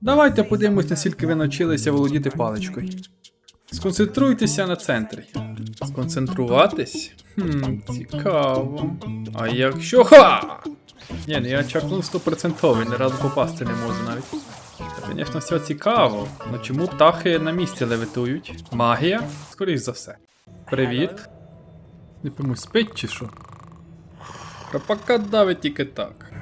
Давайте подивимось, наскільки ви навчилися володіти паличкою. Сконцентруйтеся на центрі. Сконцентруватись? Хм, цікаво. А якщо. Ха! Ні, ну я чакнув стопроцентовий, ні разу попасти не можу навіть. Це, звісно, все цікаво. Ну чому птахи на місці левитують? Магія? Скоріш за все. Привіт. Не пойму, спить чи що? Пропака давить тільки так.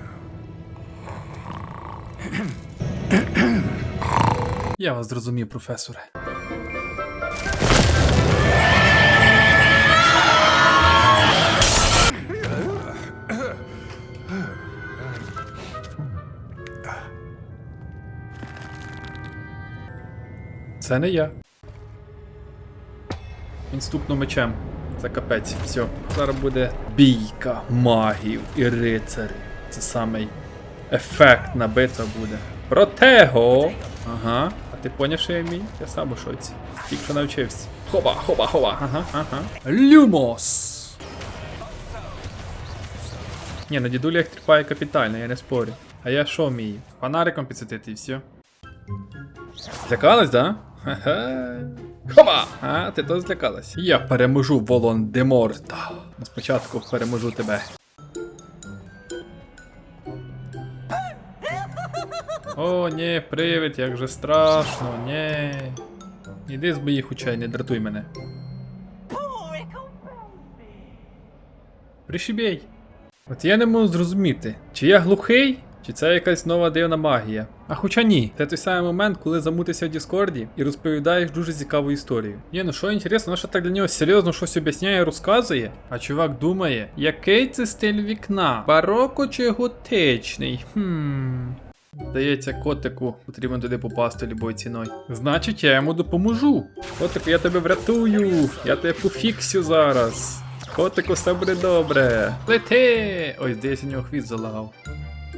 Я вас зрозумів, професоре. Це не я. Він стукнув мечем. Це капець. Все. Зараз буде бійка магів і рицарів. Це самий ефектна битва буде. Протего! Ага. А ти поняв, що я вмію? Я сам у шоці. Тільки що навчився. Хоба, хоба, хоба. Ага, ага. Люмос! Ні, на дідуля їх тріпає капітально, я не спорю. А я що вмію? Фонариком підсвітити і все. Злякалась, да? Ха-ха. Хоба! А, ти то злякалась. Я переможу Волан-де-Морта. Ну, Спочатку переможу тебе. О, ні, привид, як же страшно, ні. Іди з моїх очей, не дратуй мене. Пришибєй. От я не можу зрозуміти, чи я глухий, чи це якась нова дивна магія. А хоча ні, це той самий момент, коли замутився в Діскорді і розповідаєш дуже цікаву історію. Ні, ну що інтересно, що так для нього серйозно щось об'ясняє, розказує. А чувак думає, який це стиль вікна? Бароко чи готичний? Хм. Здається, котику потрібно туди попасти любою ціною. Значить, я йому допоможу. Котику, я тебе врятую. Я тебе пофіксю зараз. Котику, все буде добре. Лети! Ой, здається, у нього хвіст залагав.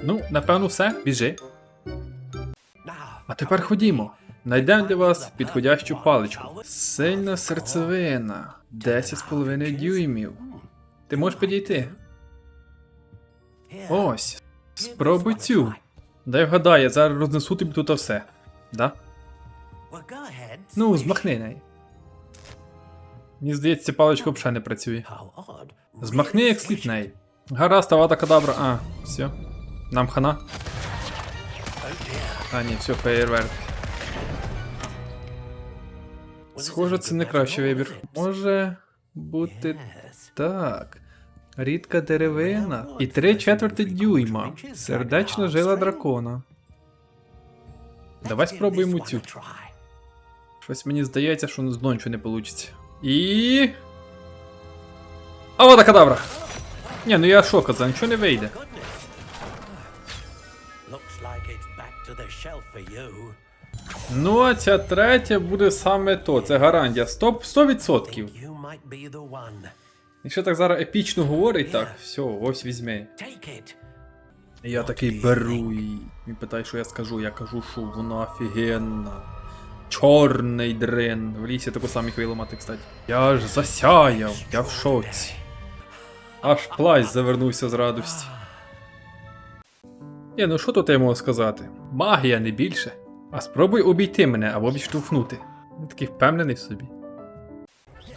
Ну, напевно, все, біжи. А тепер ходімо. Найдемо для вас підходящу паличку. Сильна серцевина. 10,5 дюймів. Ти можеш підійти? Ось. Спробуй цю. Дай вгадаю, я зараз рознесу тобі тут все. Да? Ну, змахни неї. Мені здається, паличка взагалі не працює. Змахни як слід неї. Гаразд, авата кадабра. А, все. Нам хана. А, ні, все, феєрверк. Схоже, це не кращий вибір. Може бути так. Рідка деревина і три четверти дюйма. Сердечна жила дракона. Давай спробуємо цю. Щось мені здається, що знову нічого не вийде. І. Авада кадабра! Ні, ну я що казав, нічого не вийде. Ну, а ця третя буде саме то. Це гарантія. Стоп 100%. Якщо так зараз епічно говорить, так, все, ось візьми. Take it. Я такий беру і він питає, що я скажу. Я кажу, що вона офігенна. Чорний дрин. В лісі таку саму хвилу мати, кстати. Я ж засяяв, я в шоці. Аж плащ завернувся з радості. Є, ну що тут я можу сказати? Магія не більше. А спробуй обійти мене або відштовхнути. Такий впевнений в собі.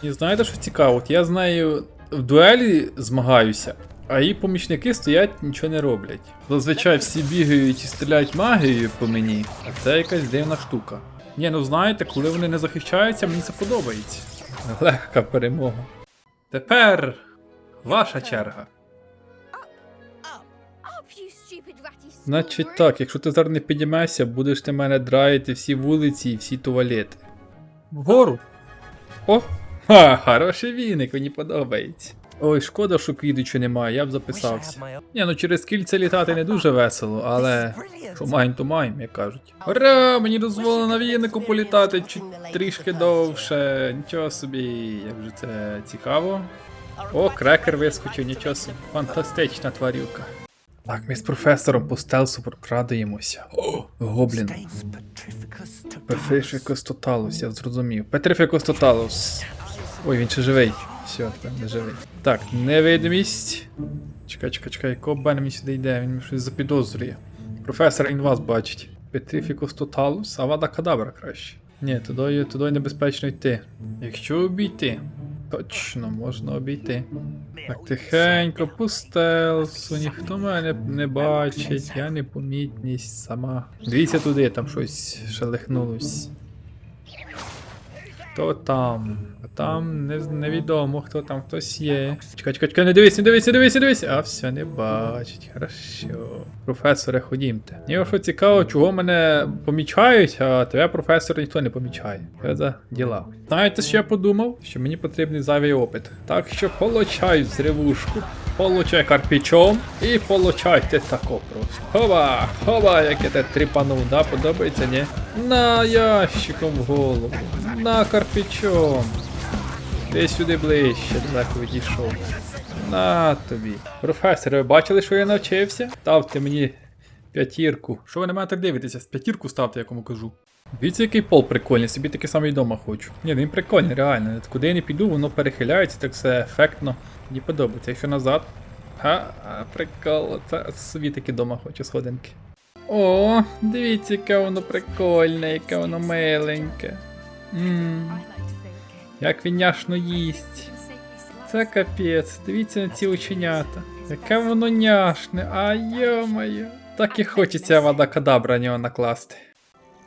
І знаєте, що цікаво? От я з нею в дуелі змагаюся, а її помічники стоять нічого не роблять. Зазвичай всі бігають і стріляють магією по мені, а це якась дивна штука. Ні, ну знаєте, коли вони не захищаються, мені це подобається. Легка перемога. Тепер ваша черга. Значить так, якщо ти зараз не підіймешся, будеш ти мене драїти всі вулиці і всі туалети. Вгору. О! Ха, хороший віник, мені подобається. Ой, шкода, що квідичу немає, я б записався. Ні, ну через кільце літати не дуже весело, але. Що маємо, то маємо, як кажуть. Ура! Мені дозволено на вінику політати чуть трішки довше. Нічого собі, як же це цікаво. О, крекер вискочив, нічого собі. Фантастична тварюка. Так, ми з професором по стелсу прокрадуємося. О, гоблін. Петрифікос Тоталус, я зрозумів. Петрифікос Тоталус. Ой, він ще живий. Все, тепер не живий. Так, невидимість. Чекай, чекай, чекай, якого бена мені сюди йде, він щось запідозрює. Професор він вас бачить. Petrificus Totalus, Авада Кадабра краще. Ні, туди, туди небезпечно йти. Якщо обійти, точно можна обійти. Так, тихенько, по стелсу, ніхто мене не бачить, я непомітність сама. Дивіться туди, там щось шелехнулось. Хто там? А там не, невідомо, хто там хтось є. Чекай, чекай, чекай, не дивись, не дивись, не дивись, не дивись. А все не бачить. Хорошо. Професоре, ходімте. Мені що цікаво, чого мене помічають, а тебе, професор, ніхто не помічає. Що за діла? Знаєте, що я подумав? Що мені потрібний зайвий опит. Так що получай зривушку, получай карпічом і получайте тако просто. Хоба, як я те тріпанув, да, подобається, ні? На ящиком голову, на карпічом. Ти сюди ближче, далеко відійшов. На тобі. Професоре, ви бачили, що я навчився? Ставте мені п'ятірку. Що ви на мене так дивитеся? П'ятірку ставте, я кому кажу. Дивіться, який пол прикольний, собі такий самий вдома хочу. Ні, він прикольний, реально. Куди я не піду, воно перехиляється, так все ефектно. Мені подобається. Якщо назад. Ха, прикол, це собі таки дома хочу сходинки. О, дивіться, яке воно прикольне, яке воно миленьке. Ммм, як він няшно їсть. Це капець, дивіться на ці оченята. Яке воно няшне, а йо-моє. Так і хочеться вода кадабра на нього накласти.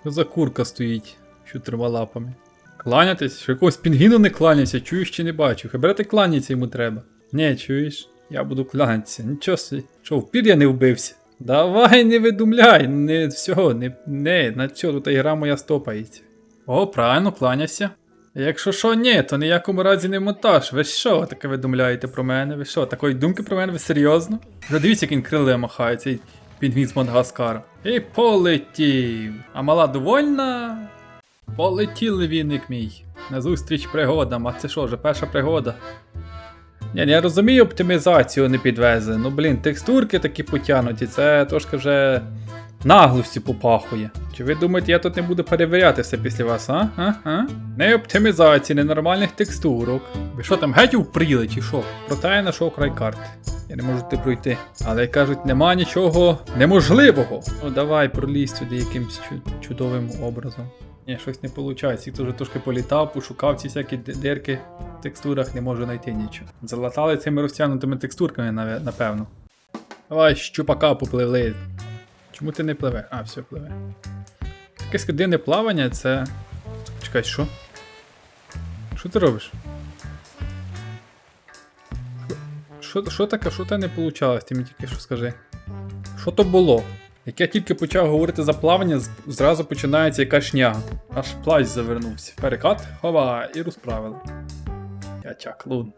Що за курка стоїть, що трима лапами. Кланятись? Що якогось пінгвіну не кланяйся, чуєш чи не бачу. Хай брати кланяться йому треба. Ні, чуєш? Я буду кланятися. Нічого собі. Що, впір я не вбився? Давай не видумляй, не всього, не, не, на цього тут гра моя стопається. О, правильно, кланяйся. Якщо що, ні, то ніякому разі не монтаж. Ви що таке видумляєте про мене? Ви що, такої думки про мене? Ви серйозно? Вже дивіться, як він криле махає, цей пінгвін з Мадагаскара. І полетів. А мала довольна? Полетіли віник мій. Назустріч пригодам, а це що, вже перша пригода? Ні, я розумію оптимізацію не підвезли. Ну блін, текстурки такі потягнуті, це трошки вже наглості попахує. Чи ви думаєте, я тут не буду перевіряти все після вас, а? А? А? Не оптимізації, ненормальних текстурок. Ви що там геть упріли, чи що? Проте я знайшов край карти. Я не можу ти пройти. Але кажуть, нема нічого неможливого. Ну давай пролізь сюди якимсь чудовим образом. Ні, щось не виходить. Я теж трошки політав, пошукав ці всякі дирки в текстурах, не можу знайти нічого. Залатали цими розтягнутими текстурками, напевно. Давай, щупака попливли. Чому ти не пливе? А, все пливе. Якесь дивне плавання, це. Чекай, що? Що ти робиш? Що, що таке, що те не вийшло? Ти мені тільки що скажи. Що то було? Як я тільки почав говорити за плавання, зразу починається якась шняга. Аж плащ завернувся. Перекат, хова, і розправили. Я чаклун.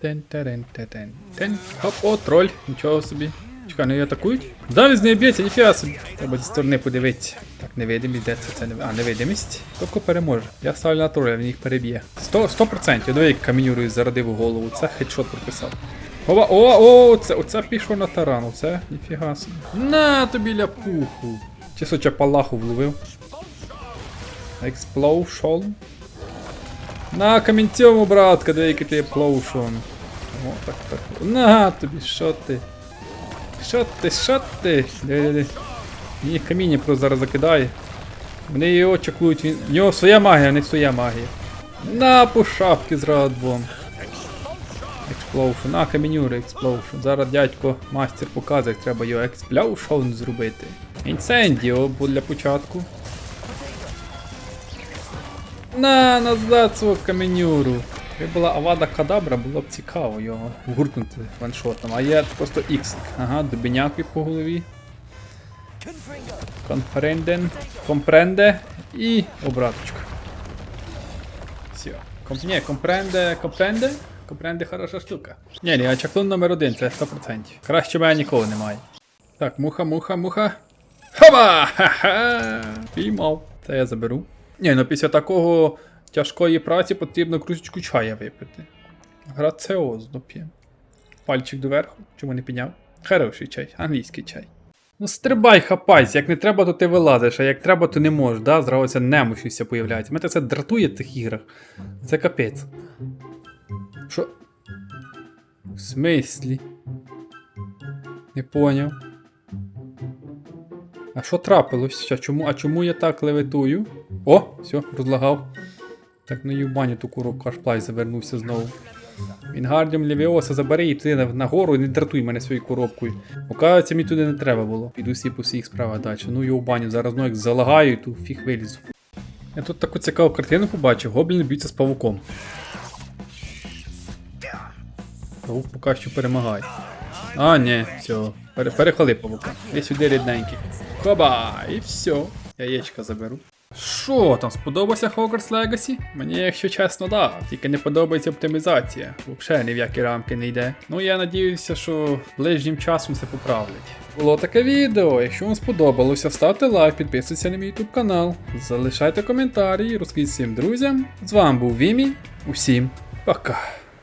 тен терен тен тен Хоп, о, троль, нічого собі. Чекай, ну її атакують? Да, він з нею б'ється, ніфіга собі. Треба зі сторони подивитися. Так, невидимість, де це? це не... А, невидимість. Тільки переможе. Я ставлю на троля, він їх переб'є. 100%, 100%. Диви, як камінюрою зарадив у голову. Це хедшот прописав. Ова, о, о, оце, оце пішло на таран, оце ніфіга собі. На тобі ляпуху. Чисто чапалаху вловив. Експлоушон. На камінцьому, братка, деякий ти експлоушон. О, так, так. На тобі, що ти? Що ти, що ти? Диви, диви. Мені каміння просто зараз закидає. Вони його чаклують, він. В нього своя магія, в них своя магія. На по шапки зразу двом. Експлоушн, а камінюри експлоушн. Зараз дядько мастер показує, як треба його експлоушн зробити. Інсендіо для початку. На, назад свого каменюру. Якби була Авада Кадабра, було б цікаво його гуркнути ваншотом. А є просто ікс. Ага, дубіняки по голові. Конференден. Компренде і обраточка. Все. Комп... Ні, компренде, компренде? Компренде хороша штука. Ні, ні, а чаклун номер один, це 100%. Краще мене ніколи немає. Так, муха, муха, муха. Хаба! Ха-ха! Піймав. Це я заберу. Ні, ну після такого тяжкої праці потрібно кружечку чая випити. Граціозно п'ємо. Пальчик доверху, чому не підняв? Хороший чай, англійський чай. Ну стрибай, хапайся, як не треба, то ти вилазиш, а як треба, то не можеш, да? Зразу ця немощність появляється. Мене це дратує в цих іграх. Це капець. Що? В смислі? Не поняв. А що трапилось? Ща, чому, а чому я так левитую? О, все, розлагав. Так ну юбаню ту коробку, аж плай завернувся знову. Вінгардіум Левіоса забери і ти нагору і не дратуй мене своєю коробкою. Оказується, мені туди не треба було. Піду всі по всіх справах далі. Ну його баню, зараз ну як залагаю, і ту фіг вилізу. Я тут таку цікаву картину побачив, гобліни б'ються з павуком. Павук поки що перемагає. А, ні, все. Пере, перехвали павука. Я сюди рідненький. Хоба! І все. Яєчка заберу. Що там, сподобався Hogwarts Legacy? Мені, якщо чесно, да. Тільки не подобається оптимізація. Взагалі ні в які рамки не йде. Ну я надіюся, що ближнім часом це поправлять. Було таке відео. Якщо вам сподобалося, ставте лайк, підписуйтесь на мій YouTube канал, залишайте коментарі, розкажіть всім друзям. З вами був Вімі. Усім пока.